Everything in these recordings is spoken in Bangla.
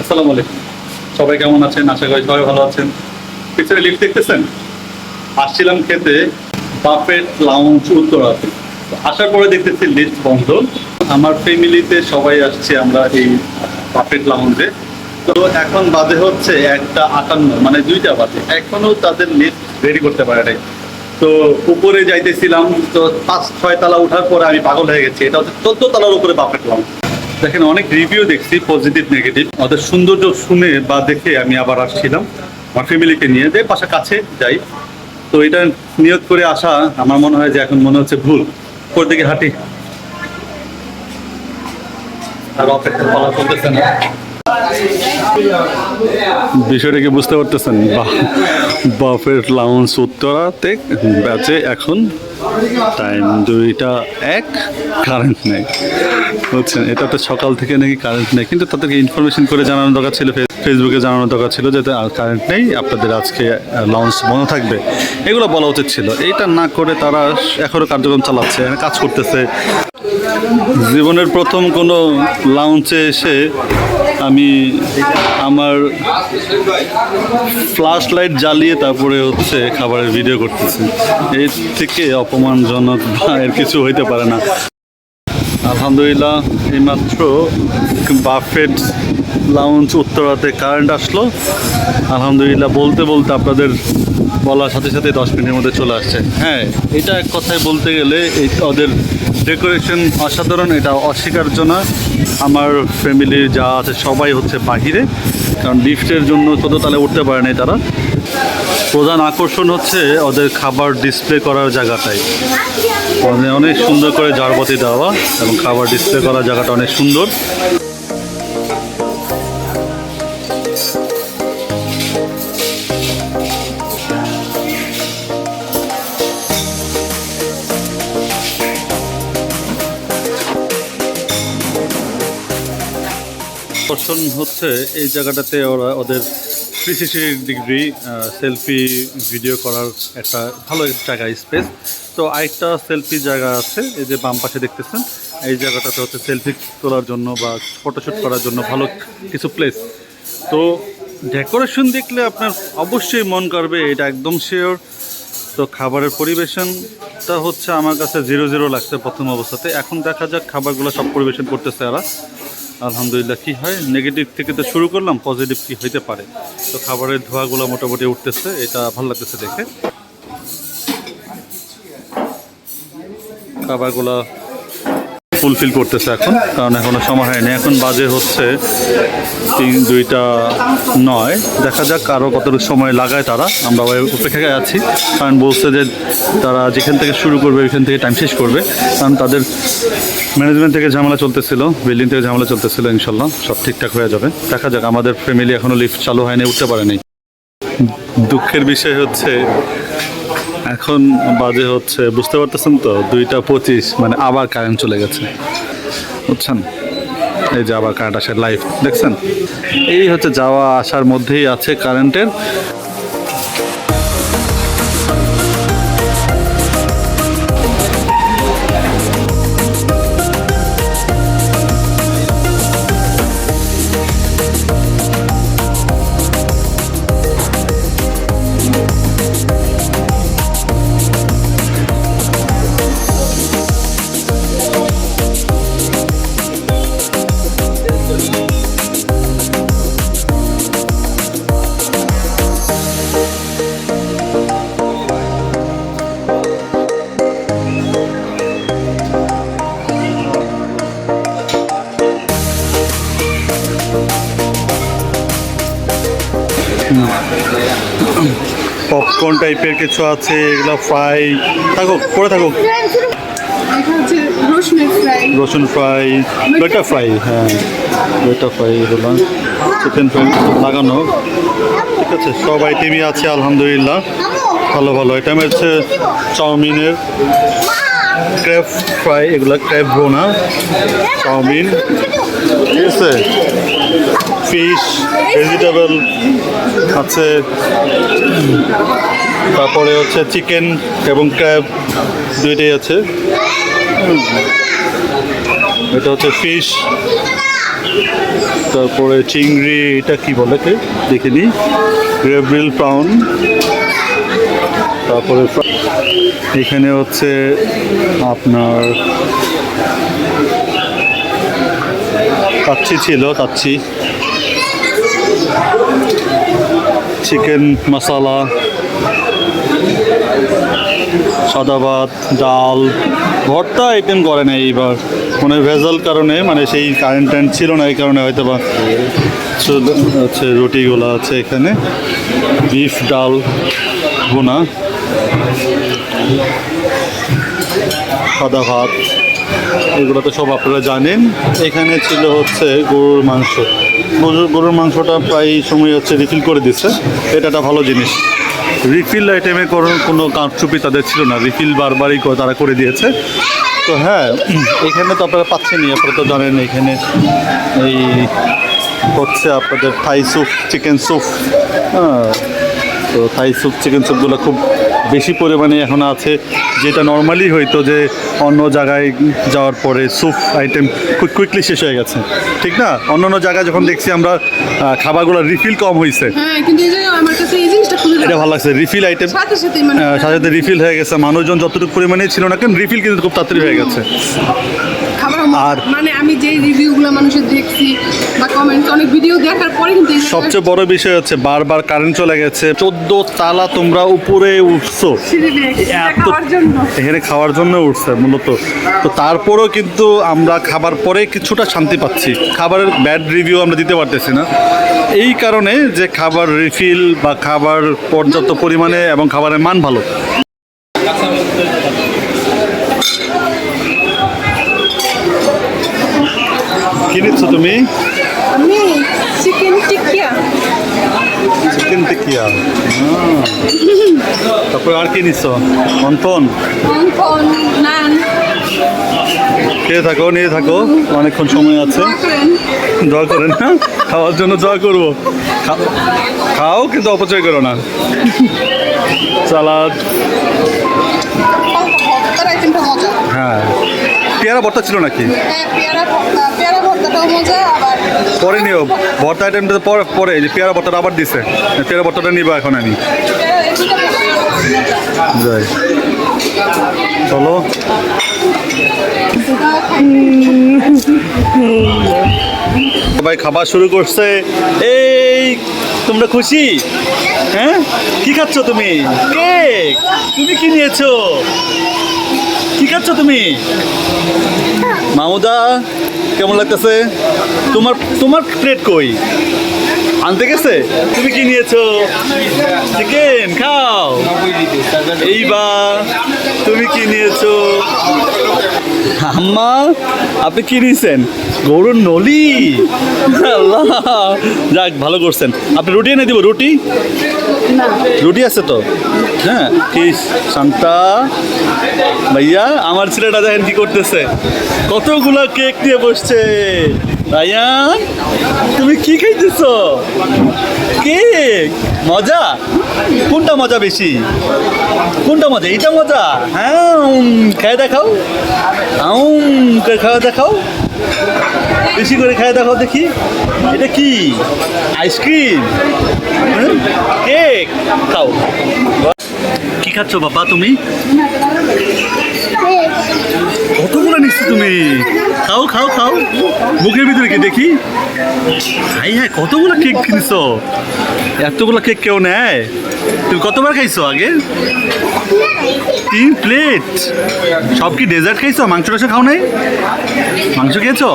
আসসালামু আলাইকুম। সবাই কেমন আছেন? আশা করি সবাই ভালো আছেন। পিছনে লিফট দেখতেছেন? আসছিলাম খেতে বাফেট উত্তরাতে। তো আসার পরে দেখতেছি লিফট বন্ধ। আমার ফ্যামিলিতে সবাই আসছে আমরা এই বাফেট লাউঞ্জে তো এখন বাজে হচ্ছে একটা আটান্ন মানে দুইটা বাজে। এখনও তাদের লিফট রেডি করতে পারে নাই। তো উপরে যাইতেছিলাম, তো পাঁচ ছয় তালা উঠার পরে আমি পাগল হয়ে গেছি। এটা হচ্ছে চোদ্দ তালার উপরে বাফেট লাউঞ্জ দেখেন, অনেক রিভিউ দেখছি পজিটিভ নেগেটিভ ওদের সৌন্দর্য শুনে বা দেখে আমি আবার আসছিলাম আমার ফ্যামিলিকে নিয়ে। যে পাশা কাছে যাই। তো এটা নিয়োগ করে আসা আমার মনে হয় যে এখন মনে হচ্ছে ভুল। ওর দিকে হাঁটি। আর অপেক্ষা করা চলতেছে না। বিষয়টা কি বুঝতে পারতেছেন? বাফের লাউন্স উত্তরাতে ব্যাচে এখন টাইম দুইটা এক কারেন্ট নেই। বুঝছেন? এটা তো সকাল থেকে নাকি কারেন্ট নেই, কিন্তু তাদেরকে ইনফরমেশন করে জানানো দরকার ছিল ফেসবুকে জানানো দরকার ছিল যে কারেন্ট নেই, আপনাদের আজকে লঞ্চ বন্ধ থাকবে। এগুলো বলা উচিত ছিল। এইটা না করে তারা এখনও কার্যক্রম চালাচ্ছে, কাজ করতেছে। জীবনের প্রথম কোনো লাউঞ্চে এসে আমি আমার ফ্লাশ লাইট জ্বালিয়ে তারপরে হচ্ছে খাবারের ভিডিও করতেছি। এর থেকে অপমানজনক বা এর কিছু হইতে পারে না। আলহামদুলিল্লাহ, এইমাত্র বাফেট লাউঞ্জ উত্তরাতে কারেন্ট আসলো। আলহামদুলিল্লাহ বলতে বলতে আপনাদের বলার সাথে সাথে দশ মিনিটের মধ্যে চলে আসছে। হ্যাঁ এটা এক কথায় বলতে গেলে এই ওদের ডেকোরেশন অসাধারণ, এটা অস্বীকার্য না। আমার ফ্যামিলির যা আছে সবাই হচ্ছে বাহিরে, কারণ লিফটের জন্য কত তালে উঠতে পারে নাই তারা। প্রধান আকর্ষণ হচ্ছে ওদের খাবার ডিসপ্লে করার জায়গাটাই। অনেক সুন্দর করে ঝাড়বাতি দেওয়া এবং খাবার ডিসপ্লে করার জায়গাটা অনেক সুন্দর। আকর্ষণ হচ্ছে এই জায়গাটাতে ওরা ওদের three sixty degree selfie, video করার একটা ভালো জায়গা, স্পেস। তো আরেকটা সেলফি জায়গা আছে, এই যে বাম পাশে দেখতেছেন, এই জায়গাটাতে হচ্ছে সেলফি তোলার জন্য বা ফটোশ্যুট করার জন্য ভালো কিছু প্লেস তো ডেকোরেশন দেখলে আপনার অবশ্যই মন করবে এটা একদম শিওর তো খাবারের পরিবেশনটা হচ্ছে আমার কাছে জিরো জিরো লাগছে প্রথম অবস্থাতে। এখন দেখা যাক খাবারগুলো সব পরিবেশন করতেছে এরা। আলহামদুলিল্লাহ, কি হয়? নেগেটিভ থেকে তো শুরু করলাম পজিটিভ কি হইতে পারে? তো খাবারের ধোঁয়াগুলো মোটামুটি উঠতেছে, এটা ভালো লাগতেছে দেখে। খাবারগুলো ফুলফিল করতেছে এখন, কারণ এখনও সময় হয়নি। এখন বাজে হচ্ছে তিন, দুইটা নয়। দেখা যাক আরও কতটুকু সময় লাগায় তারা। আমরা অপেক্ষায় আছি। কারণ বলছে যে তারা যেখান থেকে শুরু করবে, ওইখান থেকে টাইম শেষ করবে। কারণ তাদের ম্যানেজমেন্ট থেকে ঝামেলা চলতেছিল বিল্ডিং থেকে ঝামেলা চলতেছিল, ইনশাল্লাহ সব ঠিকঠাক হয়ে যাবে। দেখা যাক, আমাদের ফ্যামিলি এখনও লিফট চালু হয়নি, উঠতে পারেনি। দুঃখের বিষয় হচ্ছে, এখন বাজে হচ্ছে, বুঝতে পারতেছেন তো? দুইটা পঁচিশ মানে আবার কারেন্ট চলে গেছে। বুঝছেন? এই যে আবার কারেন্ট আসার লাইফ দেখছেন? এই হচ্ছে যাওয়া, আসার মধ্যেই আছে কারেন্টের পপকর্ন টাইপের কিছু আছে এগুলো ফ্রাই থাকুক পরে থাকুক রসুন ফ্রাই বেটা ফ্রাই হ্যাঁ। বেটা ফ্রাই এগুলো চিকেন ফ্রাই লাগানো। ঠিক আছে সব আইটেমই আছে আলহামদুলিল্লাহ। ভালো ভালো। আইটেম হচ্ছে চাউমিনের। ক্র্যাব ফ্রাই, এগুলো ক্র্যাব ভোনা, চাউমিন, ঠিক আছে? ফিশ, ভেজিটেবল আছে, তারপরে হচ্ছে চিকেন এবং ক্র্যাব দুইটাই আছে। এটা হচ্ছে ফিশ, তারপরে চিংড়ি, এটা কি বলে নিই গ্রেভরিল প্রাউন তারপরে এখানে হচ্ছে আপনার কাচ্ছি ছিল কাচ্ছি চিকেন মশালা, সাদা ভাত, ডাল। ভর্তা আইটেম করে না এইবার। মানে ভেজাল কারণে মানে সেই কারেন্ট টাইন ছিল না এই কারণে হয়তো বা হচ্ছে রুটিগুলো আছে এখানে। বিফ, ডাল। ভুনা সাদা ভাত, এগুলো তো সব আপনারা জানেন। এখানে ছিল হচ্ছে গরুর মাংস। গরুর গরুর মাংসটা প্রায় সময় হচ্ছে রিফিল করে দিচ্ছে। এটা একটা ভালো জিনিস। রিফিল আইটেমে কোনো কারচুপি তাদের ছিল না। রিফিল বারবারই তারা করে দিয়েছে। তো হ্যাঁ এখানে তো আপনারা পাচ্ছেনই। আপনারা তো জানেন, এখানে এই হচ্ছে আপনাদের থাই স্যুপ চিকেন স্যুপ হ্যাঁ তো থাই স্যুপ চিকেন স্যুপগুলো খুব বেশি পরিমাণে এখন আছে যেটা নর্মালি হয়তো যে অন্য জায়গায় যাওয়ার পরে স্যুপ আইটেম খুব কুইকলি শেষ হয়ে গেছে। ঠিক না? অন্য অন্য জায়গায় যখন দেখছি আমরা খাবারগুলো রিফিল কম হয়েছে হ্যাঁ এটা ভালো। লাগছে রিফিল আইটেম সাথে সাথে মানে সাথে সাথে রিফিল হয়ে গেছে। মানুষজন যতটুকু পরিমাণে ছিল না কেন রিফিল কিন্তু খুব তাড়াতাড়ি হয়ে গেছে। আর- মানে আমি যে রিভিউগুলো মানুষের দেখছি বা কমেন্টস অনেক ভিডিও দেখার পরে কিন্তু সবচেয়ে বড় বিষয় হচ্ছে বারবার কারেন্ট চলে গেছে। চোদ্দ তালা তোমরা উপরে উঠছো। এত- খাওয়ার জন্য। এখানে খাওয়ার জন্য উঠছে মূলত। তো তারপরও কিন্তু আমরা খাবার পরে কিছুটা শান্তি পাচ্ছি। খাবারের ব্যাড রিভিউ আমরা দিতে পারতেছি না। এই কারণে যে খাবার রিফিল বা খাবার পর্যাপ্ত পরিমাণে এবং খাবারের মান ভালো। কি নিচ্ছ তুমি? আমি চিকেন টিকিয়া চিকেন টিকিয়া তারপর আর কি নিচ্ছ? অন্থন খেয়ে থাকো নিয়ে থাকো। অনেকক্ষণ সময় আছে। দোয়া করেন। না খাওয়ার জন্য দোয়া করব। খাও কিন্তু অপচয় করো না। সালাদ। হ্যাঁ। পেয়ারা ভর্তা ছিল নাকি? হ্যাঁ পেয়ারা ভর্তা। পরে নিও। ভর্তা আইটেমটা পরে পরে যে পেয়ারা ভর্তাটা আবার দিছে। পেয়ারা ভর্তাটা নিবা এখন আমি। যাই। চলো। সবাই খাবার শুরু করছে। এই, তোমরা খুশি? হ্যাঁ? কি খাচ্ছ তুমি? কেক! তুমি কি নিয়েছো? কি খাচ্ছ তুমি? মামুদা? কেমন লাগতেছে? তোমার তোমার প্লেট কই? আনতে গেছে? তুমি কি নিয়েছো? চিকেন খাও। এইবার তুমি কি নিয়েছো? আম্মা আপনি কি নিয়েছেন গরুর নলি। যাক ভালো করছেন। আপনি রুটি এনে দিব রুটি? রুটি আছে তো? হ্যাঁ কি শান্তা? ভাইয়া আমার ছেলেটা দেখেন কি করতেছে। কতগুলো কেক নিয়ে বসছে। ভাইয়া তুমি কি খাইতেছ? কেক? মজা? কোনটা মজা বেশি? কোনটা মজা? এইটা মজা? হ্যাঁ খেয়ে দেখাও। আউম করে খাওয়া দেখাও। বেশি করে খাওয়া দেখাও দেখি। এটা কি? Ice cream? কেক। খাও। কি খাচ্ছ বাবা তুমি? কতগুলো নিচ্ছ তুমি? খাও খাও খাও। মুখের ভিতরে কি দেখি? হাই হ্যাঁ কতগুলো কেক কিনছ এতগুলো কেক কেউ নেয়? তুমি কতবার খাইছো আগে? তিন প্লেট। সব কি ডেজার্ট খাইছো? মাংস টাংস খাও নাই? মাংস খেয়েছো?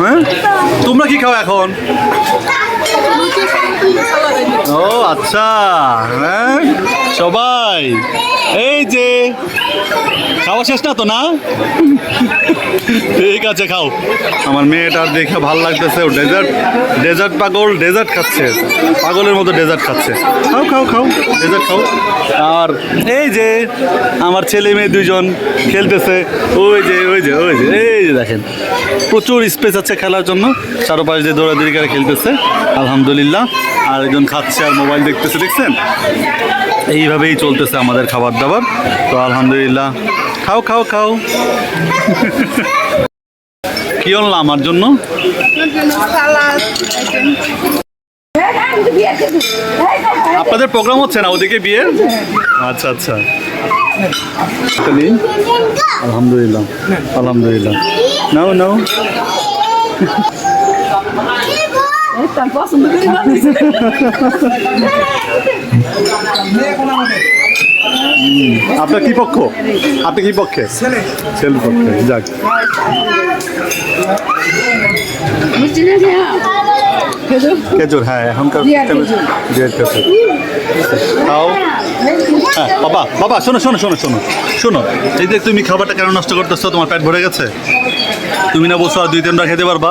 হ্যাঁ? তোমরা কি খাও এখন? ও আচ্ছা হ্যাঁ সবাই। এই যে খাওয়া শেষ না তো, না? ঠিক আছে, খাও। আমার মেয়েটার দেখে ভালো লাগতেছে, ও ডেজার্ট ডেজার্ট পাগল ডেজার্ট খাচ্ছে। পাগলের মতো ডেজার্ট খাচ্ছে। খাও খাও খাও ডেজার্ট খাও। আর এই যে আমার ছেলে মেয়ে দুইজন খেলতেছে, ওই যে ওই যে ওই যে, এই যে দেখেন। প্রচুর স্পেস আছে খেলার জন্য। চারপাশ দিয়ে দৌড়াদৌড়ি করে খেলতেছে, আলহামদুলিল্লাহ। আর একজন খাচ্ছে আর মোবাইল দেখতেছে, দেখছেন? এইভাবেই চলতেছে আমাদের খাবার দাবার। তো আলহামদুলিল্লাহ খাও খাও খাও। কি আনলাম আমার জন্য? আপনাদের প্রোগ্রাম হচ্ছে না ওদিকে বিয়ে? আচ্ছা আচ্ছা। আলহামদুলিল্লাহ আলহামদুলিল্লাহ। নাও নাও। আপনার কি পক্ষ? আপনি কি পক্ষে? ছেলে। পক্ষে যাক। খেজুর হ্যাঁ এখনকার খাও হ্যাঁ বাবা বাবা শোনো শোনো শোনো শোনো শোনো। এই যে তুমি খাবারটা কেন নষ্ট করতেছো? তোমার পেট ভরে গেছে? তুমি না বলছো আর দুই তিনটা খেতে পারবা?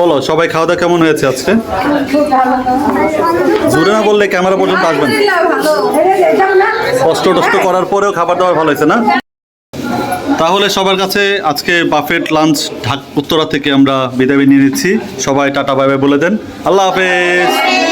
বলো, সবাই খাওয়া দাওয়া কেমন হয়েছে আজকে? জোরে না বললে ক্যামেরা পর্যন্ত আসবেন কষ্ট টষ্ট করার পরেও খাবার দাবার ভালো হয়েছে না? তাহলে সবার কাছে আজকে বাফেট লাঞ্চ ঢাক, উত্তরা থেকে আমরা বিদায় নিয়ে নিচ্ছি। সবাই টাটা বাইবে বাই বলে দেন। আল্লাহ হাফেজ।